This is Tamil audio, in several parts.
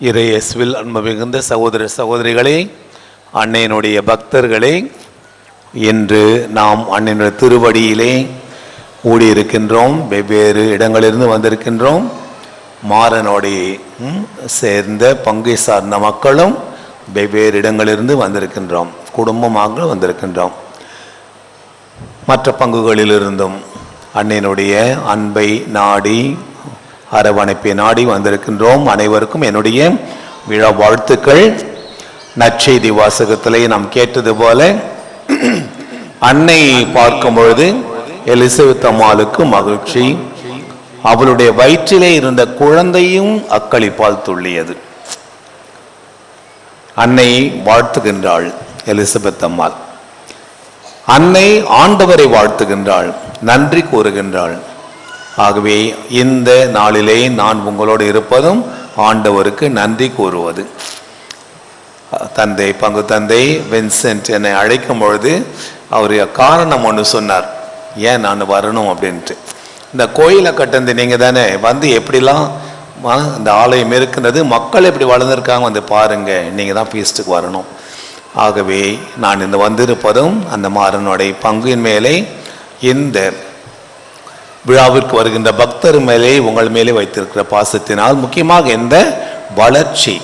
இறையேசுவில் அன்பு மிகுந்த சகோதர சகோதரிகளே அன்னையினுடைய பக்தர்களே இன்று நாம் அன்னையினுடைய திருவடியிலே கூடியிருக்கின்றோம் வெவ்வேறு இடங்களிலிருந்து வந்திருக்கின்றோம். மாறனோடைய சேர்ந்த பங்கை சார்ந்த மக்களும் வெவ்வேறு இடங்களிலிருந்து வந்திருக்கின்றோம் குடும்பமாக வந்திருக்கின்றோம். மற்ற பங்குகளிலிருந்தும் அன்னையினுடைய அன்பை நாடி அரவணைப்பை நாடி வந்திருக்கின்றோம் அனைவருக்கும் என்னுடைய விழா வாழ்த்துக்கள். நற்செய்தி வாசகத்திலே நாம் கேட்டது போல அன்னை பார்க்கும் பொழுது எலிசபெத் அம்மாளுக்கு மகிழ்ச்சி. அவளுடைய வயிற்றிலே இருந்த குழந்தையும் அக்களிப்பால் துள்ளியது. அன்னை வாழ்த்துகின்றாள் எலிசபெத் அம்மாள். அன்னை ஆண்டவரை வாழ்த்துகின்றாள் நன்றி கூறுகின்றாள். ஆகவே இந்த நாளிலே நான் உங்களோடு இருப்பதும் ஆண்டவருக்கு நன்றி கூறுவது. தந்தை பங்கு தந்தை வின்சென்ட் என்னை அழைக்கும் பொழுது அவர் காரணம் ஒன்று சொன்னார். ஏன் நான் வரணும் அப்படின்ட்டு. இந்த கோயிலை கட்டந்து நீங்கள் தானே வந்து எப்படிலாம் இந்த ஆலயம் இருக்கின்றது மக்கள் எப்படி வளர்ந்துருக்காங்க வந்து பாருங்கள் நீங்கள் தான் ஃபீஸ்ட்டுக்கு வரணும். ஆகவே நான் இந்த வந்திருப்பதும் அந்த மாறனுடைய பங்கின் மேலே இந்த விழாவிற்கு வருகின்ற பக்தர் மேலே உங்கள் மேலே வைத்திருக்கிற பாசத்தினால் முக்கியமாக இந்த வளர்ச்சி.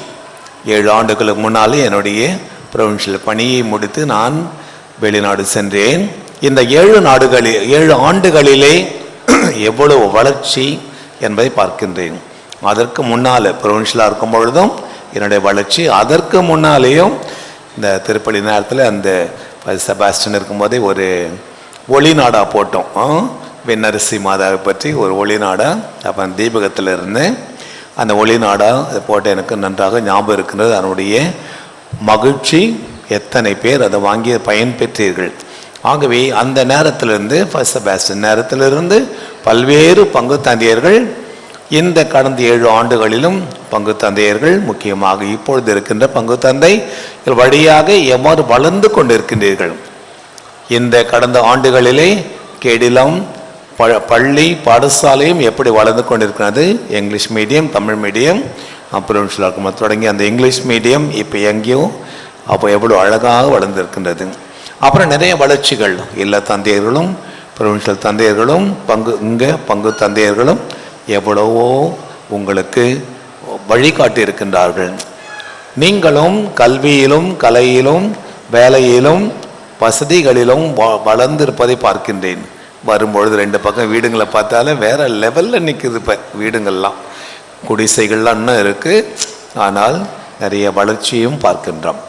ஏழு ஆண்டுகளுக்கு முன்னாலே என்னுடைய ப்ரொவின்ஷியல் பணியை முடித்து நான் வெளிநாடு சென்றேன். இந்த ஏழு நாடுகளில் ஏழு ஆண்டுகளிலே எவ்வளவு வளர்ச்சி என்பதை பார்க்கின்றேன். அதற்கு முன்னால் ப்ரொவின்ஷியலாக இருக்கும் பொழுதும் என்னுடைய வளர்ச்சி. அதற்கு முன்னாலேயும் இந்த திருப்பலி நேரத்தில் அந்த செபாஸ்டன் இருக்கும்போதே ஒரு ஒளி நாடாக போட்டோம். வெண்ணரசி மாதாவை பற்றி ஒரு ஒளிநாடா அப்போ தீபகத்தில் இருந்து அந்த ஒளிநாடா அதை போட்டு எனக்கு நன்றாக ஞாபகம் இருக்கின்றது. அதனுடைய மகிழ்ச்சி எத்தனை பேர் அதை வாங்கி பயன் பெற்றீர்கள் ஆகவே அந்த நேரத்திலிருந்து ஃபர்ஸ்ட் செபாஸ்டன் நேரத்திலிருந்து பல்வேறு பங்கு தந்தையர்கள் இந்த கடந்த ஏழு ஆண்டுகளிலும் பங்கு தந்தையர்கள் முக்கியமாக இப்பொழுது இருக்கின்ற பங்கு தந்தை வழியாக எவ்வாறு வளர்ந்து கொண்டிருக்கின்றீர்கள்? இந்த கடந்த ஆண்டுகளிலே கேடிலம் ப- பள்ளி பாடசாலையும் எப்படி வளர்ந்து கொண்டிருக்கிறது? இங்கிலீஷ் மீடியம் தமிழ் மீடியம் அப்புறம் சொல்ல தொடங்கி அந்த இங்கிலீஷ் மீடியம் இப்போ எங்கேயும் அப்போ எவ்வளோ அழகாக வளர்ந்துருக்கின்றது. அப்புறம் நிறைய வளர்ச்சிகள் இல்ல தந்தையர்களும் ப்ரொவின்ஷியல் தந்தையர்களும் பங்கு இங்கே பங்கு தந்தையர்களும் எவ்வளவோ உங்களுக்கு வழிகாட்டி இருக்கின்றார்கள். நீங்களும் கல்வியிலும் கலையிலும் வேலையிலும் வசதிகளிலும் வ- வளர்ந்திருப்பதை பார்க்கின்றேன். வரும்பொழுது ரெண்டு பக்கம் வீடுங்களை பார்த்தாலும் வேறு லெவலில் நிற்குது இப்போ வீடுங்கள்லாம். குடிசைகள்லாம் இன்னும் இருக்குது ஆனால் நிறைய வளர்ச்சியும் பார்க்கின்றோம்.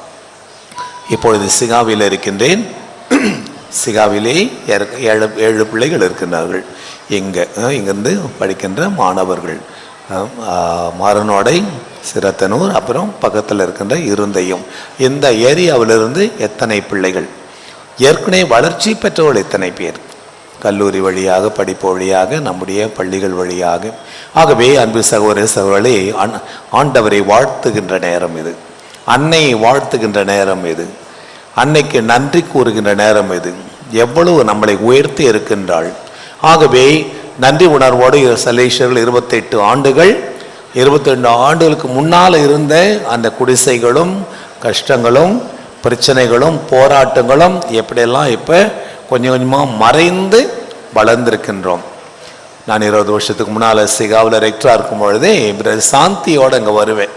இப்பொழுது சிகாவில் இருக்கின்றேன். சிகாவிலே ஏழு ஏழு பிள்ளைகள் இருக்கின்றார்கள். இங்கே இங்கேருந்து படிக்கின்ற மாணவர்கள். அஹ், சிரத்தனூர் அப்புறம் பக்கத்தில் இருக்கின்ற இருந்தையும். இந்த ஏரியாவிலிருந்து எத்தனை பிள்ளைகள்? ஏற்கனவே வளர்ச்சி பெற்றவர்கள் எத்தனை பேர்? கல்லூரி வழியாக படிப்பு வழியாக நம்முடைய பள்ளிகள் வழியாக. ஆகவே அன்பு சகோதர சகோதரே ஆண்- ஆண்டவரை வாழ்த்துகின்ற நேரம் இது. அன்னையை வாழ்த்துகின்ற நேரம் இது. அன்னைக்கு நன்றி கூறுகின்ற நேரம் இது. எவ்வளவு நம்மளை உயர்த்தி இருக்கின்றாள். ஆகவே நன்றி உணர்வோடு சலேஷர்கள் இருபத்தெட்டு ஆண்டுகள் இருபத்தெண்டு ஆண்டுகளுக்கு முன்னால் இருந்த அந்த குடிசைகளும் கஷ்டங்களும் பிரச்சனைகளும் போராட்டங்களும் எப்படியெல்லாம் இப்போ கொஞ்சம் கொஞ்சமாக மறைந்து வளர்ந்திருக்கின்றோம். நான் இருபது வருஷத்துக்கு முன்னால் சிகாவில் ரெக்டராக இருக்கும் பொழுதே பிரதர் சாந்தியோடு அங்கே வருவேன்.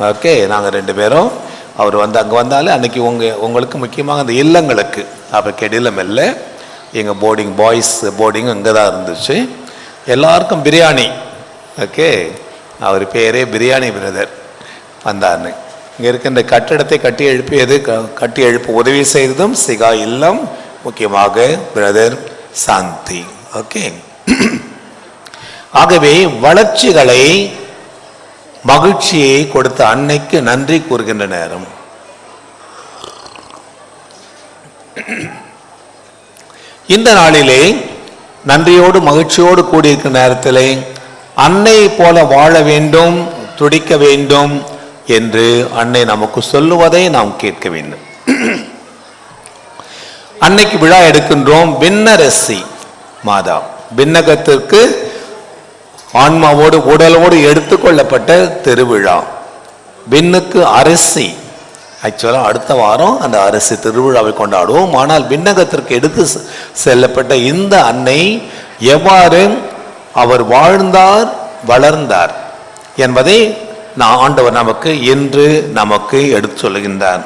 ஓகே நாங்கள் ரெண்டு பேரும் அவர் வந்து அங்கே வந்தாலே அன்றைக்கி உங்கள் உங்களுக்கு முக்கியமாக அந்த இல்லங்களுக்கு அப்போ கெடிலம் இல்லை எங்கள் போர்டிங் பாய்ஸ் போர்டிங் அங்கே தான் இருந்துச்சு. எல்லாருக்கும் பிரியாணி. ஓகே அவர் பேரே பிரியாணி பிரதர் வந்தார்னு இங்கே இருக்கின்ற கட்டிடத்தை கட்டி எழுப்பியது க- கட்டி எழுப்ப உதவி செய்ததும் சிகா இல்லம் முக்கியமாக பிரதர் சாந்தி ஓகே ஆகவே வளர்ச்சிகளை மகிழ்ச்சியை கொடுத்த அன்னைக்கு நன்றி கூறுகின்ற நேரம். இந்த நாளிலே நன்றியோடு மகிழ்ச்சியோடு கூடியிருக்கிற நேரத்திலே அன்னை போல வாழ வேண்டும் துடிக்க வேண்டும் என்று அன்னை நமக்கு சொல்லுவதை நாம் கேட்க வேண்டும். அன்னைக்கு விழா எடுக்கின்றோம் விண்ணரசி மாதா. விண்ணகத்திற்கு ஆன்மாவோடு உடலோடு எடுத்துக்கொள்ளப்பட்ட திருவிழா. விண்ணுக்கு அரிசி. ஆக்சுவலாக அடுத்த வாரம் அந்த அரிசி திருவிழாவை கொண்டாடுவோம். ஆனால் விண்ணகத்திற்கு எடுத்து செ- செல்லப்பட்ட இந்த அன்னை எவ்வாறு அவர் வாழ்ந்தார் வளர்ந்தார் என்பதை நான் ஆண்டவர் நமக்கு இன்று நமக்கு எடுத்து சொல்கின்றார்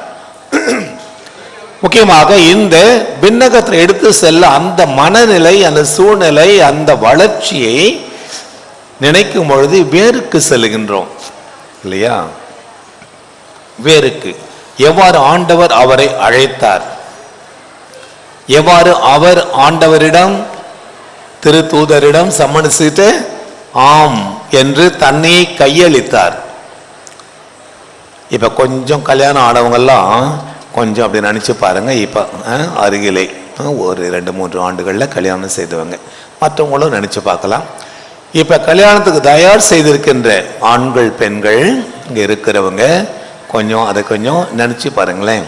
முக்கியமாக இந்த விண்ணகத்தில் எடுத்து செல்ல அந்த மனநிலை அந்த சூழ்நிலை அந்த வளர்ச்சியை நினைக்கும் பொழுது வேருக்கு செல்லுகின்றோம் இல்லையா? வேருக்கு. எவ்வாறு ஆண்டவர் அவரை அழைத்தார்? எவ்வாறு அவர் ஆண்டவரிடம் திரு தூதரிடம் சம்மனிசிட்டு ஆம் என்று தன்னை கையளித்தார். இப்ப கொஞ்சம் கல்யாணம் ஆனவங்கெல்லாம் கொஞ்சம் அப்படி நினச்சி பாருங்கள் இப்போ அருகிலே ஒரு ரெண்டு மூன்று ஆண்டுகளில் கல்யாணம் செய்தவங்க. மற்றவங்களும் நினச்சி பார்க்கலாம். இப்போ கல்யாணத்துக்கு தயார் செய்திருக்கின்ற ஆண்கள் பெண்கள் இங்கே இருக்கிறவங்க கொஞ்சம் அதை கொஞ்சம் நினச்சி பாருங்களேன்.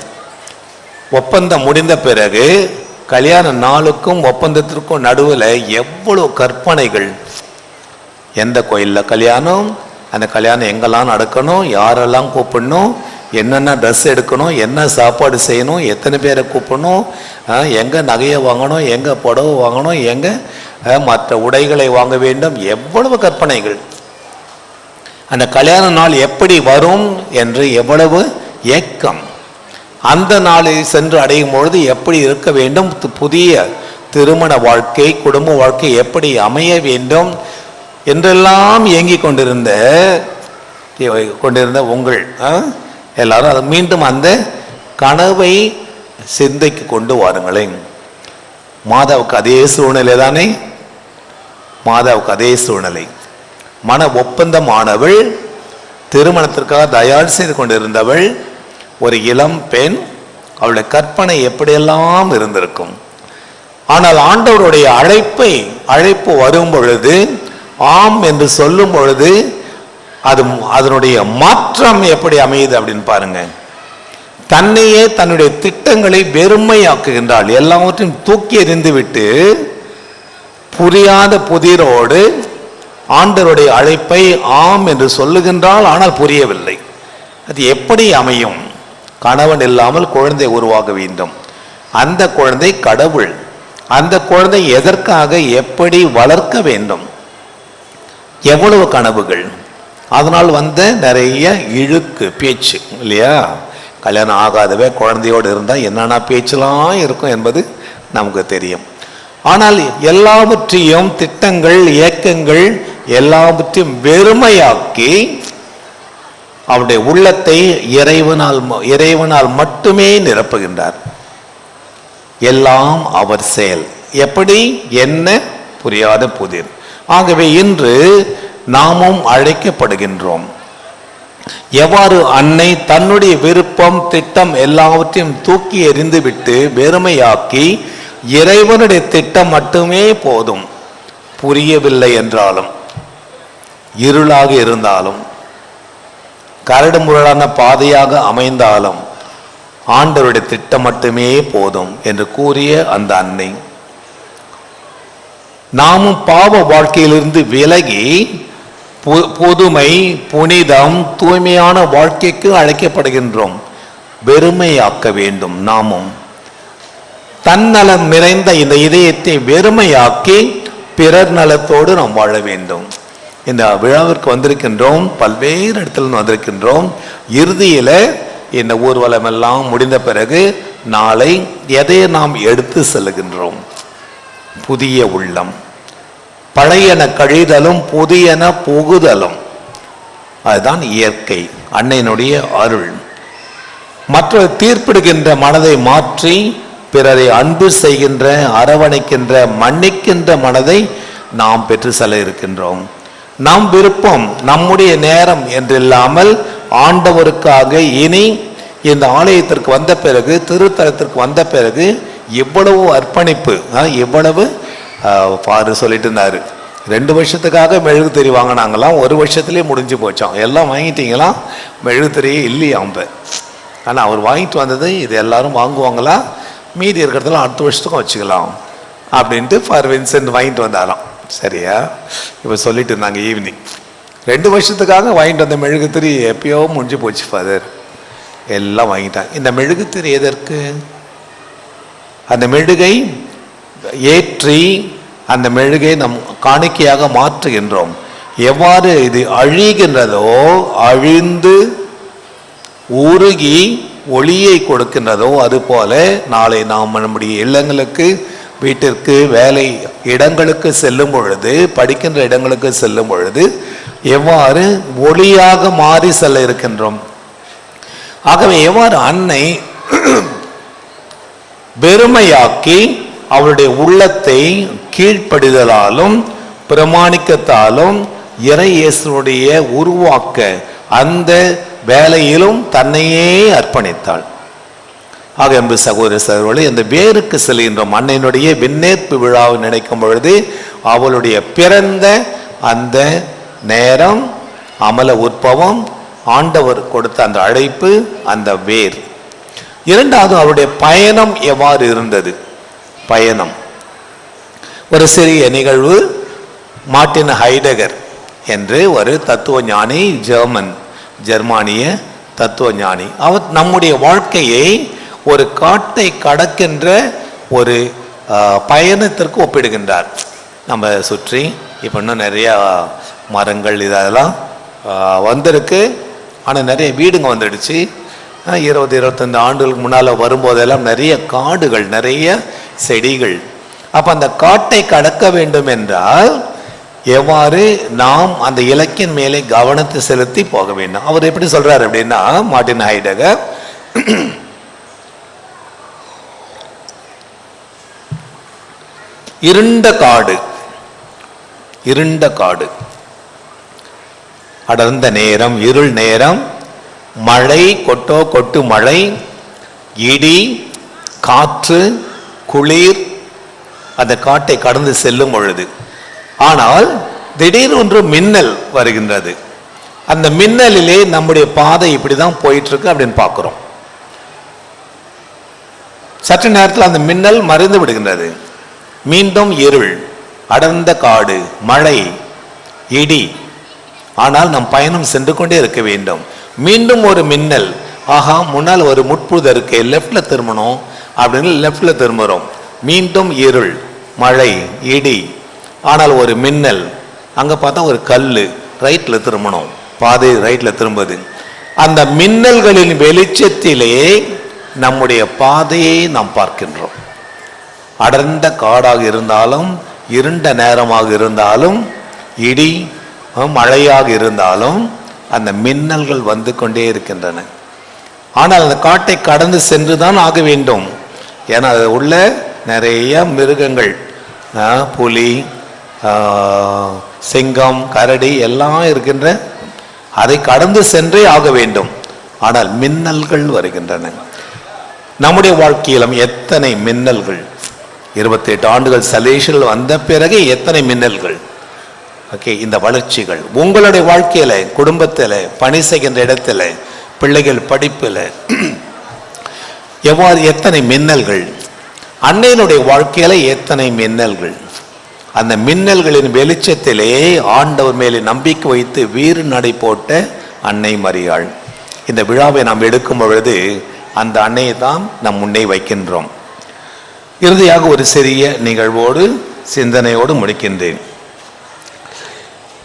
ஒப்பந்தம் முடிந்த பிறகு கல்யாண நாளுக்கும் ஒப்பந்தத்திற்கும் நடுவில் எவ்வளோ கற்பனைகள். எந்த கோயிலில் கல்யாணம்? அந்த கல்யாணம் எங்கெல்லாம் நடக்கணும்? யாரெல்லாம் கூப்பிடணும்? என்னென்ன ட்ரெஸ் எடுக்கணும் என்ன சாப்பாடு செய்யணும் எத்தனை பேரை கூப்பிடணும் எங்கே நகையை வாங்கணும் எங்கே புடவை வாங்கணும் எங்கே மற்ற உடைகளை வாங்க வேண்டும் எவ்வளவு கற்பனைகள். அந்த கல்யாண நாள் எப்படி வரும் என்று எவ்வளவு ஏக்கம். அந்த நாளை சென்று அடையும் பொழுது எப்படி இருக்க வேண்டும் புதிய திருமண வாழ்க்கை குடும்ப வாழ்க்கை எப்படி அமைய வேண்டும் என்றெல்லாம் ஏங்கிக் கொண்டிருந்த கொண்டிருந்த உங்கள் ஆ, எல்லாரும் அது மீண்டும் அந்த கனவை சிந்தைக்கு கொண்டு வாருங்களேன் மாதாவுக்கு அதே சூழ்நிலை தானே மாதாவுக்கு அதே சூழ்நிலை. மன ஒப்பந்தமானவள் திருமணத்திற்காக தயார் செய்து கொண்டிருந்தவள் ஒரு இளம் பெண் அவளுடைய கற்பனை எப்படியெல்லாம் இருந்திருக்கும்? ஆனால் ஆண்டவருடைய அழைப்பை அழைப்பு வரும் பொழுது ஆம் என்று சொல்லும் பொழுது அது அதனுடைய மாற்றம் எப்படி அமையுது அப்படின்னு பாருங்க. தன்னையே தன்னுடைய திட்டங்களை வெறுமையாக்குகின்றாள். எல்லாவற்றையும் தூக்கி எறிந்து விட்டு புரியாத புதிரோடு ஆண்டவருடைய அழைப்பை ஆம் என்று சொல்லுகின்றால் ஆனால் புரியவில்லை. அது எப்படி அமையும்? கணவன் இல்லாமல் குழந்தை உருவாக வேண்டும். அந்த குழந்தை கடவுள். அந்த குழந்தை எதற்காக எப்படி வளர்க்க வேண்டும்? எவ்வளவு கனவுகள்? அதனால் வந்த நிறைய இழுக்கு பேச்சு இல்லையா? கல்யாணம் ஆகாதவே குழந்தையோடு இருந்தால் என்னென்ன பேச்செல்லாம் இருக்கும் என்பது நமக்கு தெரியும். ஆனால் எல்லாவற்றையும் திட்டங்கள் இயக்கங்கள் எல்லாவற்றையும் வெறுமையாக்கி அவருடைய உள்ளத்தை இறைவனால் இறைவனால் மட்டுமே நிரப்புகின்றார். எல்லாம் அவர் செயல். எப்படி? என்ன? புரியாத புதிர் ஆகவே இன்று நாமும் அழைக்கப்படுகின்றோம். எவ்வாறு அன்னை தன்னுடைய விருப்பம் திட்டம் எல்லாவற்றையும் தூக்கி எறிந்துவிட்டு வெறுமையாக்கி இறைவனுடைய திட்டம் மட்டுமே போதும். புரியவில்லை என்றாலும் இருளாக இருந்தாலும் கரடு முரடான பாதையாக அமைந்தாலும் ஆண்டவருடைய திட்டம் மட்டுமே போதும் என்று கூறிய அந்த அன்னை. நாமும் பாவ வாழ்க்கையிலிருந்து விலகி புதுமை புனிதம் தூய்மையான வாழ்க்கைக்கு அழைக்கப்படுகின்றோம். வெறுமையாக்க வேண்டும் நாமும். தன்னலம் நிறைந்த இந்த இதயத்தை வெறுமையாக்கி பிறர் நலத்தோடு நாம் வாழ வேண்டும். இந்த விழாவிற்கு வந்திருக்கின்றோம் பல்வேறு இடத்துல வந்திருக்கின்றோம். இறுதியில் இந்த ஊர்வலம் எல்லாம் முடிந்த பிறகு நாளை எதை நாம் எடுத்து செல்லுகின்றோம்? புதிய உள்ளம். பழையன கழிதலும் புதியன புகுதலும். அதுதான் இயற்கை அன்னையினுடைய அருள். மற்ற தீர்ப்பிடுகின்ற மனதை மாற்றி பிறரை அன்பு செய்கின்ற அரவணைக்கின்ற மன்னிக்கின்ற மனதை நாம் பெற்று செல்ல இருக்கின்றோம். நம் விருப்பம் நம்முடைய நேரம் என்றில்லாமல் ஆண்டவருக்காக இனி இந்த ஆலயத்திற்கு வந்த பிறகு திருத்தலத்திற்கு வந்த பிறகு எவ்வளவு அர்ப்பணிப்பு எவ்வளவு பாரு சொல்லிட்டு இருந்தார். ரெண்டு வருஷத்துக்காக மெழுகுத்தறி வாங்கினாங்களாம் ஒரு வருஷத்துலேயே முடிஞ்சு போச்சோம். எல்லாம் வாங்கிட்டீங்களாம்? மெழுகுத்திரியே இல்லையாம் இப்போ ஆனால் அவர் வாங்கிட்டு வந்தது இது எல்லாரும் வாங்குவாங்களா? மீதி இருக்கிறதெல்லாம் அடுத்த வருஷத்துக்கும் வச்சுக்கலாம் அப்படின்ட்டு ஃபார் வின்சென்ட் வாங்கிட்டு வந்தாராம். சரியா? இப்போ சொல்லிட்டு இருந்தாங்க ஈவினிங். ரெண்டு வருஷத்துக்காக வாங்கிட்டு வந்த மெழுகுத்திரி எப்பயோ முடிஞ்சு போச்சு ஃபாதர். எல்லாம் வாங்கிட்டாங்க. இந்த மெழுகுத்திரி எதற்கு? அந்த மெழுகை ஏற்றி அந்த மெழுகை நம் காணிக்கையாக மாற்றுகின்றோம். எவ்வாறு இது அழிகின்றதோ அழிந்து உருகி ஒளியை கொடுக்கின்றதோ அதுபோல நாளை நாம் நம்முடைய இல்லங்களுக்கு வீட்டிற்கு வேலை இடங்களுக்கு செல்லும் பொழுது படிக்கின்ற இடங்களுக்கு செல்லும் பொழுது எவ்வாறு ஒளியாக மாறி செல்ல இருக்கின்றோம். ஆகவே எவ்வாறு அன்னை பெருமையாக்கி அவளுடைய உள்ளத்தை கீழ்ப்படிதலாலும் பிரமாணிக்கத்தாலும் இறை இயேசுடைய உருவாக்க அந்த வேலையிலும் தன்னையே அர்ப்பணித்தாள். ஆக என்பது சகோதர சகோதரர்களே இந்த வேருக்கு செல்கின்றோம் அன்னையினுடைய விண்ணேற்பு விழாவை நினைக்கும் பொழுது அவளுடைய பிறந்த அந்த நேரம் அமல உற்பவம் ஆண்டவர் கொடுத்த அந்த அழைப்பு அந்த வேர். இரண்டாவது அவருடைய பயணம் எவ்வாறு இருந்தது? பயணம். ஒரு சிறிய நிகழ்வு மார்டின் ஹைடகர் என்று ஒரு தத்துவ ஞானி ஜெர்மன் ஜெர்மானிய தத்துவ ஞானி அவர் நம்முடைய வாழ்க்கையை ஒரு காட்டை கடக்கின்ற ஒரு பயணத்திற்கு ஒப்பிடுகின்றார். நம்ம சுற்றி இப்போ இன்னும் நிறையா மரங்கள் இதெல்லாம் வந்திருக்கு. ஆனால் நிறைய வீடுங்க வந்துடுச்சு. இருபது இருபத்தஞ்சு ஆண்டுகளுக்கு முன்னால் வரும்போதெல்லாம் நிறைய காடுகள் நிறைய செடிகள். அப்போ அந்த காட்டை கடக்க வேண்டும் என்றால் எவ்வாறு நாம் அந்த இலக்கின் மேலே கவனத்தை செலுத்தி போக வேண்டும். அவர் எப்படி சொல்றாரு அப்படின்னா மார்ட்டின் ஹைடகர் இருண்ட காடு இருண்ட காடு. அடர்ந்த நேரம் இருள் நேரம் மழை கொட்டோ கொட்டு மழை இடி காற்று குளிர் அந்த காட்டை கடந்து செல்லும் பொழுது. ஆனால் திடீர் ஒன்று மின்னல் வருகின்றது. அந்த மின்னலிலே நம்முடைய பாதை இப்படி தான் போயிட்டுருக்கு அப்படின்னு பார்க்குறோம். சற்று நேரத்தில் அந்த மின்னல் மறைந்து விடுகின்றது. மீண்டும் இருள் அடர்ந்த காடு மழை இடி. ஆனால் நம் பயணம் சென்று கொண்டே இருக்க வேண்டும். மீண்டும் ஒரு மின்னல். ஆஹா முன்னால் ஒரு முட்புழுத இருக்கு லெஃப்டில் திரும்பணும். அப்படின்னு லெஃப்டில் திரும்புகிறோம் மீண்டும் இருள் மழை இடி. ஆனால் ஒரு மின்னல். அங்கே பார்த்தா ஒரு கல் ரைட்டில் திரும்பணும். பாதை ரைட்டில் திரும்புது. அந்த மின்னல்களின் வெளிச்சத்திலே நம்முடைய பாதையை நாம் பார்க்கின்றோம். அடர்ந்த காடாக இருந்தாலும் இருண்ட நேரமாக இருந்தாலும் இடி மழையாக இருந்தாலும் அந்த மின்னல்கள் வந்து கொண்டே இருக்கின்றன. ஆனால் அந்த காட்டை கடந்து சென்று தான் ஆக வேண்டும். ஏன்னா அது உள்ள நிறைய மிருகங்கள் புலி சிங்கம் கரடி எல்லாம் இருக்கின்ற அதை கடந்து சென்றே ஆக வேண்டும். ஆனால் மின்னல்கள் வருகின்றன. நம்முடைய வாழ்க்கையிலும் எத்தனை மின்னல்கள்? இருபத்தி எட்டு ஆண்டுகள் சலேஷில் வந்த பிறகு எத்தனை மின்னல்கள்? ஓகே இந்த வளர்ச்சிகள். உங்களுடைய வாழ்க்கையில குடும்பத்துல பணி செய்கின்ற இடத்துல பிள்ளைகள் படிப்புல எவ்வாறு எத்தனை மின்னல்கள்? அன்னையினுடைய வாழ்க்கையில எத்தனை மின்னல்கள்? அந்த மின்னல்களின் வெளிச்சத்திலே ஆண்டவர் மேலே நம்பிக்கை வைத்து வீறு நடை போட்ட அன்னை மரியாள். இந்த விழாவை நாம் எடுக்கும் பொழுது அந்த அன்னையை தான் நம் முன்னே வைக்கின்றோம். இறுதியாக ஒரு சிறிய நிகழ்வோடு சிந்தனையோடு முடிக்கின்றேன்.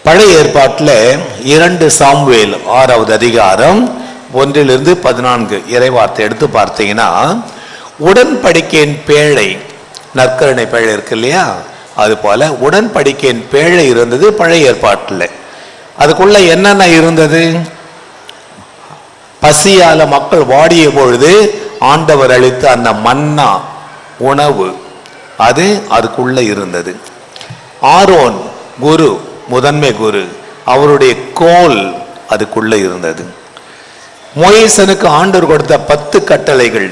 பழைய ஏற்பாட்டில் இரண்டு சாம்வேல் ஆறாவது அதிகாரம் ஒன்றிலிருந்து பதினான்கு இறைவார்த்தை எடுத்து பார்த்தீங்கன்னா உடன்படிக்கையின் பேழை நற்கருணை பேழை இருக்கு இல்லையா? அது போல் உடன்படிக்கையின் பேழை இருந்தது பழைய ஏற்பாட்டில். அதுக்குள்ளே என்னென்ன இருந்தது? பசியால் மக்கள் வாடிய பொழுது ஆண்டவர் அளித்த அந்த மன்னா உணவு அது அதுக்குள்ளே இருந்தது. ஆரோன் குரு முதன்மை குரு அவருடைய கோல் அதுக்குள்ள இருந்தது. மொயசனுக்கு ஆண்டவர் கொடுத்த பத்து கட்டளைகள்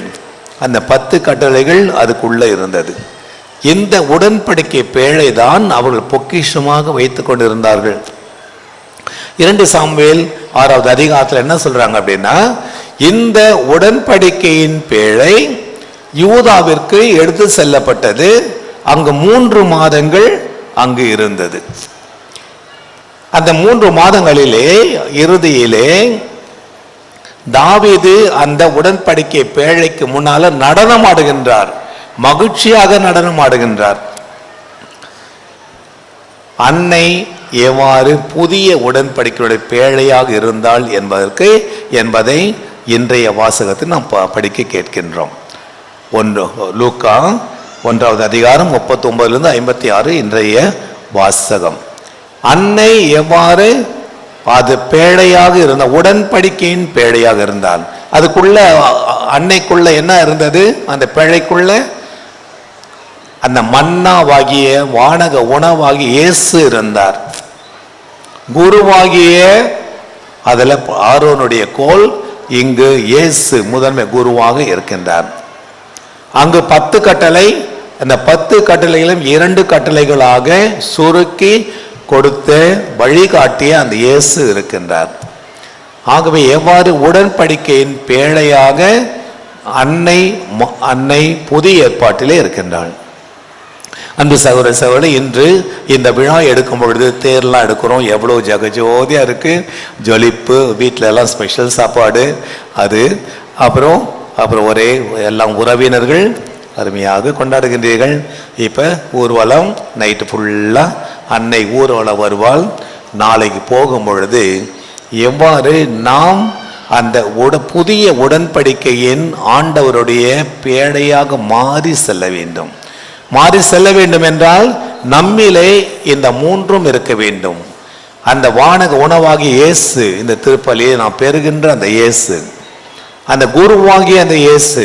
அந்த பத்து கட்டளைகள் அதுக்குள்ள இருந்தது. இந்த உடன்படிக்கை பேழை தான் அவர்கள் பொக்கிஷமாக வைத்துக் கொண்டிருந்தார்கள். இரண்டு சாமுவேல் ஆறாவது அதிகாரத்தில் என்ன சொல்றாங்க அப்படின்னா இந்த உடன்படிக்கையின் பேழை யூதாவிற்கு எடுத்து செல்லப்பட்டது. அங்கு மூன்று மாதங்கள் அங்கு இருந்தது. அந்த மூன்று மாதங்களிலே இறுதியிலே தாவீது அந்த உடன்படிக்கை பேழைக்கு முன்னால நடனம் ஆடுகின்றார் மகிழ்ச்சியாக நடனம் ஆடுகின்றார் அன்னை எவ்வாறு புதிய உடன்படிக்கையுடைய பேழையாக இருந்தால் என்பதற்கு என்பதை இன்றைய வாசகத்தில் நாம் ப- படிக்க கேட்கின்றோம். ஒன்று லூக்கா ஒன்றாவது அதிகாரம் முப்பத்தி ஒன்பதுலேருந்து ஐம்பத்தி ஆறு இன்றைய வாசகம். அன்னை எவ்வாறு அது பேழையாக இருந்த உடன்படிக்கையின் பேழையாக இருந்தால் அதுக்குள்ள அன்னைக்குள்ள என்ன இருந்தது? அந்த பேழைக்குள்ள அந்த மன்னாவாகிய வானக உணவாகி இயேசு இருந்தார். குருவாகிய அதில் ஆரோனுடைய கோல் இங்கு இயேசு முதன்மை குருவாக இருக்கின்றார். அங்கு பத்து கட்டளை அந்த பத்து கட்டளைகளும் இரண்டு கட்டளைகளாக சுருக்கி கொடுத்த வழிகாட்டிய அந்த இயேசு இருக்கின்றார். ஆகவே எவ்வாறு உடன்படிக்கையின் பேழையாக அன்னை அன்னை புதிய ஏற்பாட்டிலே இருக்கின்றாள். அன்பு சகோதர சகோதரி இன்று இந்த விழா எடுக்கும் பொழுது தேர்லாம் எடுக்கிறோம். எவ்வளோ ஜெகஜோதியாக இருக்குது ஜொலிப்பு வீட்டில எல்லாம் ஸ்பெஷல் சாப்பாடு அது. அப்புறம் அப்புறம் ஒரே எல்லாம் உறவினர்கள் அருமையாக கொண்டாடுகின்றீர்கள். இப்போ ஊர்வலம் நைட்டு ஃபுல்லாக அன்னை ஊர்வலம் வருவாள். நாளைக்கு போகும் பொழுது எவ்வாறு நாம் அந்த உட புதிய உடன்படிக்கையின் ஆண்டவருடைய பேழையாக மாறி செல்ல வேண்டும். மாறி செல்ல வேண்டும் என்றால் நம்மிலே இந்த மூன்றும் இருக்க வேண்டும். அந்த வானக உணவாகிய இயேசு இந்த திருப்பலியை நாம் பெறுகின்ற அந்த இயேசு. அந்த குருவாகிய அந்த இயேசு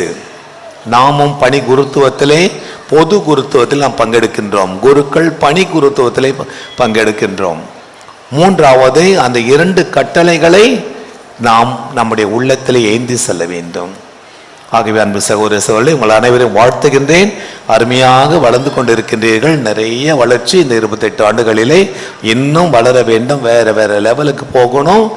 நாமும் பணி குருத்துவத்திலே பொது குருத்துவத்தில் நாம் பங்கெடுக்கின்றோம். குருக்கள் பணி குருத்துவத்திலே ப- பங்கெடுக்கின்றோம். மூன்றாவது அந்த இரண்டு கட்டளைகளை நாம் நம்முடைய உள்ளத்திலே ஏந்தி செல்ல வேண்டும். ஆகவே அன்பு சகோதர சகோதரி உங்கள் அனைவரையும் வாழ்த்துகின்றேன். அருமையாக வளர்ந்து கொண்டிருக்கின்றீர்கள். நிறைய வளர்ச்சி இந்த இருபத்தெட்டு ஆண்டுகளிலே இன்னும் வளர வேண்டும். வேற வேற லெவலுக்கு போகணும்.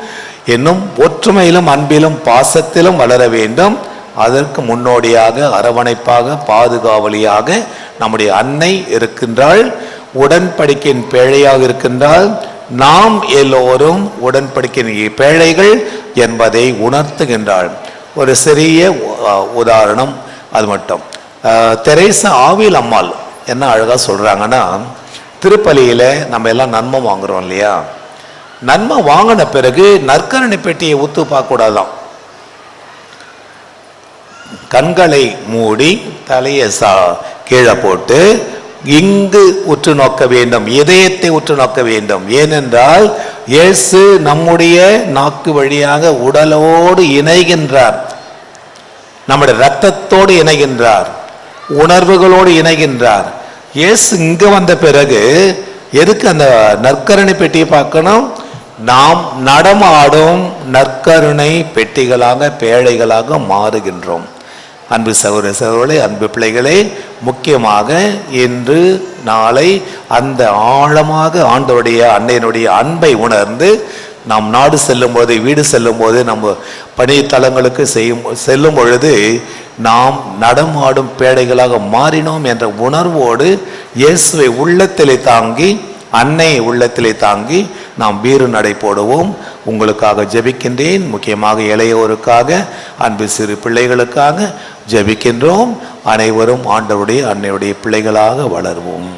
இன்னும் ஒற்றுமையிலும் அன்பிலும் பாசத்திலும் வளர வேண்டும். அதற்கு முன்னோடியாக அரவணைப்பாக பாதுகாவலியாக நம்முடைய அன்னை இருக்கின்றாள் உடன்படிக்கையின் பேழையாக இருக்கின்றால் நாம் எல்லோரும் உடன்படிக்கையின் பேழைகள் என்பதை உணர்த்துகின்றாள். ஒரு சிறிய உதாரணம் அது மட்டும். தெரேசா ஆவில் அம்மாள் என்ன அழகாக சொல்கிறாங்கன்னா திருப்பலியில் நம்ம எல்லாம் நன்மை வாங்குறோம் இல்லையா? நன்மை வாங்கின பிறகு நற்கரணை பெட்டியை ஊத்து பார்க்கக்கூடாதான். கண்களை மூடி தலையை சா கீழே போட்டு இங்கு உற்று நோக்க வேண்டும் இதயத்தை உற்று நோக்க வேண்டும். ஏனென்றால் இயேசு நம்முடைய நாக்கு வழியாக உடலோடு இணைகின்றார். நம்முடைய இரத்தத்தோடு இணைகின்றார். உணர்வுகளோடு இணைகின்றார். இயேசு இங்கு வந்த பிறகு எதுக்கு அந்த நற்கருணை பெட்டியை பார்க்கணும்? நாம் நடமாடும் நற்கருணை பெட்டிகளாக பேழைகளாக மாறுகின்றோம். அன்பு சகோதர சகோதரர்களே அன்பு பிள்ளைகளே முக்கியமாக இன்று நாளை அந்த ஆழமாக ஆண்டோடைய அன்னையினுடைய அன்பை உணர்ந்து நாம் நாடு செல்லும் போது வீடு செல்லும் போது நம்ம பணித்தலங்களுக்கு செய்யும் செல்லும் பொழுது நாம் நடமாடும் பேடைகளாக மாறினோம் என்ற உணர்வோடு இயேசுவை உள்ளத்திலே தாங்கி அன்னை உள்ளத்திலே தாங்கி நாம் வீறு நடை போடுவோம். உங்களுக்காக ஜெபிக்கின்றேன். முக்கியமாக இளையோருக்காக அன்பு சிறு பிள்ளைகளுக்காக ஜெபிக்கின்றோம். அனைவரும் ஆண்டவருடைய அன்னையுடைய பிள்ளைகளாக வளர்வோம்.